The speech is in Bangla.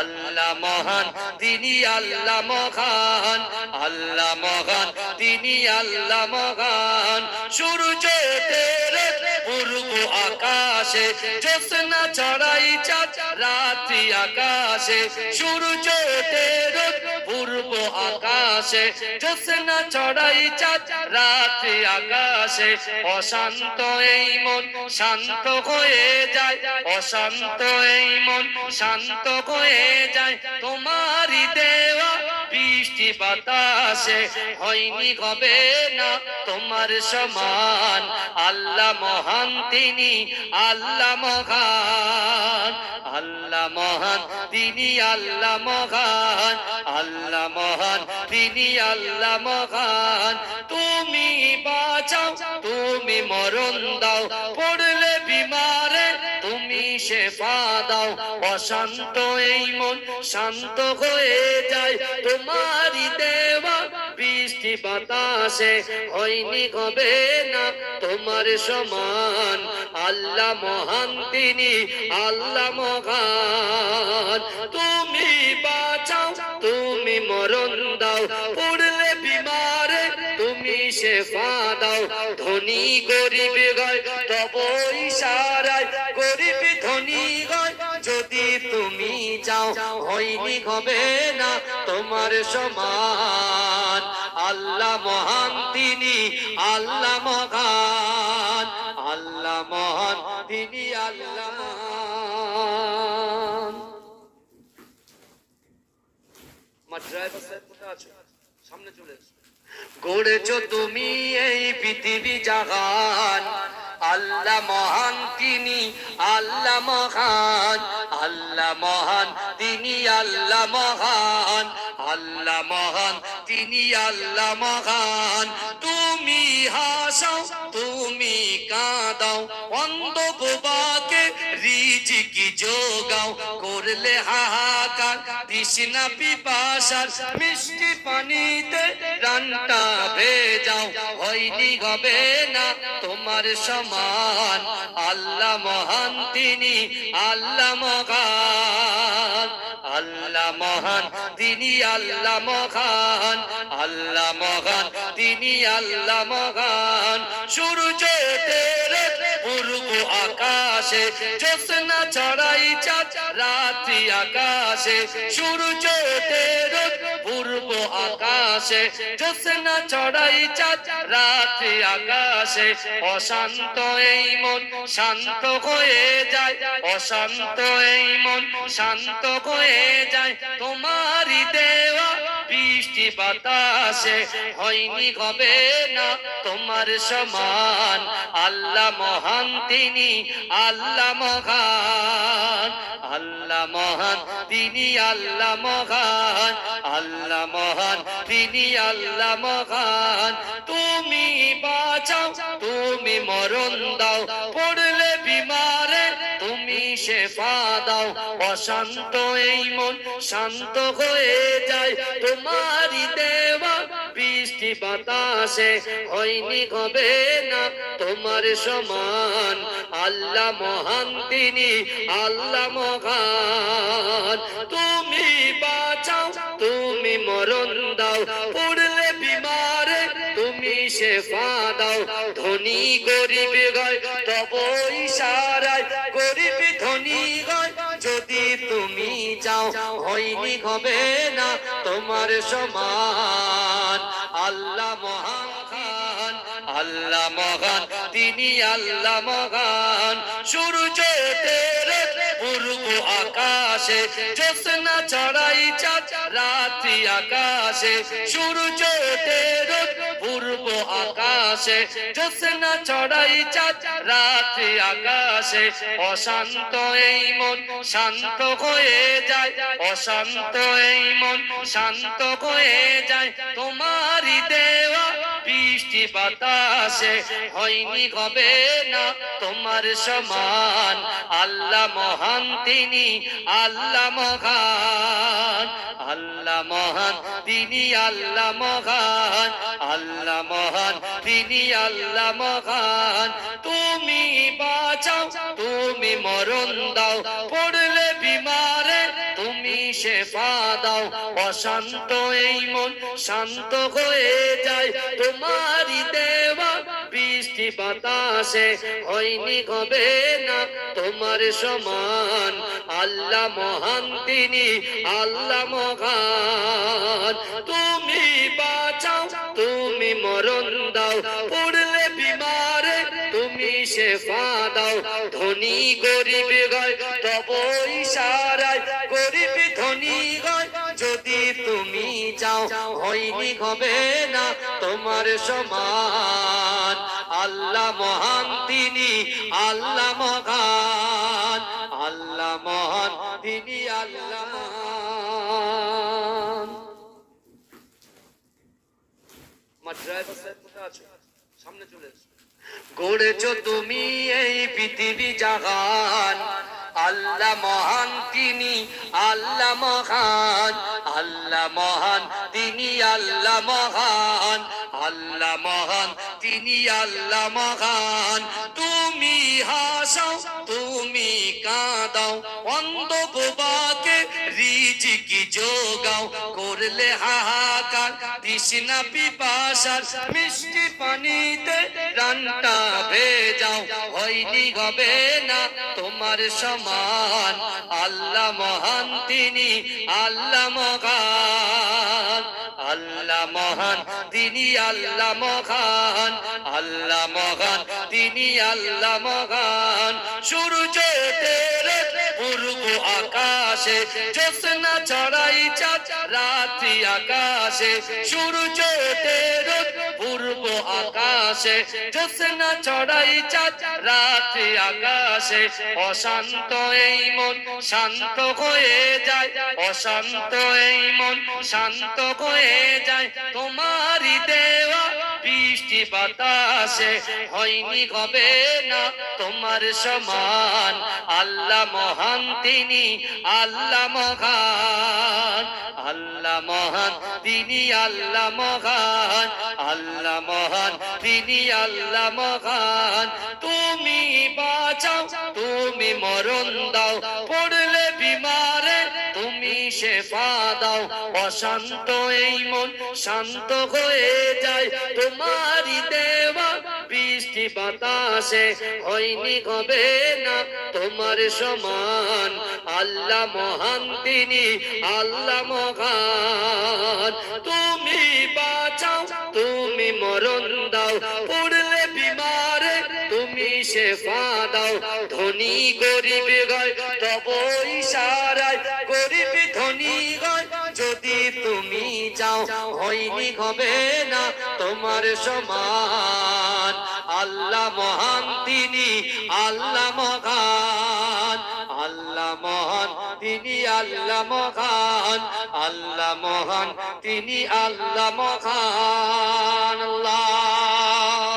আল্লাহ মহান, তিনি আল্লাহ মহান। আল্লাহ মহান, তিনি আল্লাহ মহান। সূর্য আকাশে, জ্যোৎস্না চাঁদ, রাত্রি আকাশে। সূর্য পূর্ব আকাশে, জ্যোৎস্না ছড়াই চাঁদ, রাত্রি আকাশে। অশান্ত এই মন শান্ত হয়ে যায়, অশান্ত এই মন শান্ত হয়ে যায়। তোমারই দেওয়া বৃষ্টি বাতাসে। হয়নি হবে না তোমার সমান। আল্লাহ মহান তিনি, আল্লাহ মহান। আল্লাহ মহান তিনি, আল্লাহ মহান। আল্লাহ মহান তিনি, আল্লাহ মহান। তুমি বাঁচাও, তুমি মরণ দাও। পড়লে বিমারে শেফা দাও। অশান্ত এই মন শান্ত হয়ে যায়। তোমারই দেওয়া বৃষ্টি বাতাসে। হয়নি হবে না তোমার সমান। আল্লাহ মহান তিনি, আল্লাহ মহান। তুমি বাঁচাও, তুমি মরণ দাও। পড়লে বিমারে তুমি শেফা দাও। ধনী গরিব গয় তব ইশারায় গরিব চাও হয়নি হবে না তোমার সমান। আল্লাহ মহান তিনি, আল্লাহ মহান। আল্লাহ মহান তিনি, আল্লাহ সামনে চলে গড়েছ তুমি এই পৃথিবী জাহান আল্লাহ মহান তিনি, আল্লাহ মহান আল্লাহ মহান তিনি, আল্লাহ মহান আল্লাহ মহান তিনি, আল্লাহ মহান। তুমি হাসাও, তুমি কাঁদাও অন্ধ বোবাকে রিজিকি যোগাও, করলে হাহাকার, তৃষ্ণা পিপাসার মিষ্টি পানিতে রান্না ভেজাও। হয়নি হবে না তোমার সমান। আল্লাহ মহান তিনি, আল্লাহ মহান। আল্লাহ মহান তিনি, আল্লাহ মহান। আল্লাহ মহান তিনি, আল্লাহ মহান। সূর্য তেরে আকাশে, জ্যোৎস্না ছড়াই রাত্রি আকাশে, সূর্য পূর্ব আকাশে, জ্যোৎস্না ছড়াই চাঁদ, রাত্রি আকাশে। অশান্ত এই মন শান্ত হয়ে যায়, অশান্ত এই মন শান্ত হয়ে যায়। তোমারই বৃষ্টি বাতাসে, হয়নি হবে না তোমার সমান। আল্লাহ মহান তিনি, আল্লাহ মহান। আল্লাহ মহান তিনি, আল্লাহ মহান। আল্লাহ মহান তিনি, আল্লাহ মহান। তুমি বাঁচাও, তুমি মরণ দাও, পড়লে তুমি শেফা দাও। অশান্ত এই মন শান্ত হয়ে যায়। তোমারই দেওয়া বৃষ্টি বাতাসে হয়নি হবে না তোমার সমান। আল্লাহ মহান তিনি, আল্লাহ মহান। তুমি বাঁচাও, তুমি মরণ দাও। পড়লে বিমারে তুমি শেফা দাও। ধনী গরিব গয় তব ইশারায় গরিব তুমি যাও হয়নি হবে না তোমার সমান। আল্লাহ মহান আল্লাহ মহান, তিনি আল্লাহ মহান। সূর্য তেরে পূর্ব আকাশে, জ্যোৎস্না ছড়াই চাঁদ, রাত্রি আকাশে। সূর্য তেরে পূর্ব আকাশে, জ্যোৎস্না ছড়াই চাঁদ, রাত্রি আকাশে। অশান্ত এই মন শান্ত হয়ে যায়, অশান্ত এই মন শান্ত হয়ে যায়। তোমারই দেওয়া বৃষ্টি বাতাসে, হয়নি হবে না তোমার সমান। আল্লাহ মহান তিনি, আল্লাহ মহান। আল্লাহ মহান তিনি, আল্লাহ মহান। আল্লাহ মহান তিনি, আল্লাহ মহান। তুমি বাঁচাও, তুমি মরণ দাও, পড়লে বিমারে শেফা দাও, অশান্ত এই মন শান্ত হয়ে যায়। তোমারই দেওয়া বৃষ্টি বাতাসে হয়নি, হবে না তোমার সমান। আল্লাহ মহান তিনি, আল্লাহ মহান। তুমি বাঁচাও, তুমি মরণ দাও। পড়লে বিমারে তুমি শেফা দাও। ধনী গরিব গায় তব ইশারায় গরিব যদি তুমি যাও হয়নি হবে না তোমার সমান। আল্লাহ মহান তিনি, আল্লাহ মহান আল্লাহ মহান তিনি, আল্লাহ আছে? সামনে চলে গড়েছো তুমি এই পৃথিবী জাগান। আল্লাহ মহান তিনি, আল্লাহ মহান আল্লাহ মহান তিনি, আল্লাহ মহান আল্লাহ মহান তিনি, আল্লাহ মহান। তুমি হাসাও, তুমি কাঁদাও অন্ধ বোবাকে রিজিকি যোগাও। করলে হাহাকার, তৃষ্ণা পিপাসার মিষ্টি পানিতে রান্না ভেজাও, হয়নি হবে না তোমার সমান। আল্লাহ মহান তিনি, আল্লাহ মহান। আল্লাহ মহান তিনি, আল্লাহ মহান। আল্লাহ মহান তিনি আল্লাহ মহান। সূর্য তেরে পূর্ব আকাশে, জ্যোৎস্না ছড়াই চাঁদ আকাশে। সূর্য তেরে পূর্ব আকাশে, জ্যোৎস্না ছড়াই চাঁদ আকাশে। অশান্ত এই মন শান্ত হয়ে যায়, অশান্ত এই মন শান্ত হয়ে যায়। তোমারই দেওয়া বৃষ্টি বাতাসে, হয়নি হবে না তোমার সমান। আল্লাহ মহান তিনি, আল্লাহ মহান। আল্লাহ মহান তিনি, আল্লাহ মহান। আল্লাহ মহান তিনি, আল্লাহ মহান। তুমি বাঁচাও, তুমি মরণ দাও দাও, অশান্ত এই মন শান্ত হয়ে যায়। তোমারই দেওয়া বৃষ্টি বাতাসে হয়নি হবে না তোমার সমান। আল্লাহ মহান তিনি, আল্লাহ মহান। তুমি বাঁচাও, তুমি মরণ দাও, পড়লে বিমারে তুমি শেফা দাও। ধনী গরিব গয় তব হবে না তোমার সমান। আল্লাহ মহান তিনি, আল্লাহ মহান। আল্লাহ মহান তিনি, আল্লাহ মহান। আল্লাহ মহান তিনি, আল্লাহ মহান। আল্লাহ।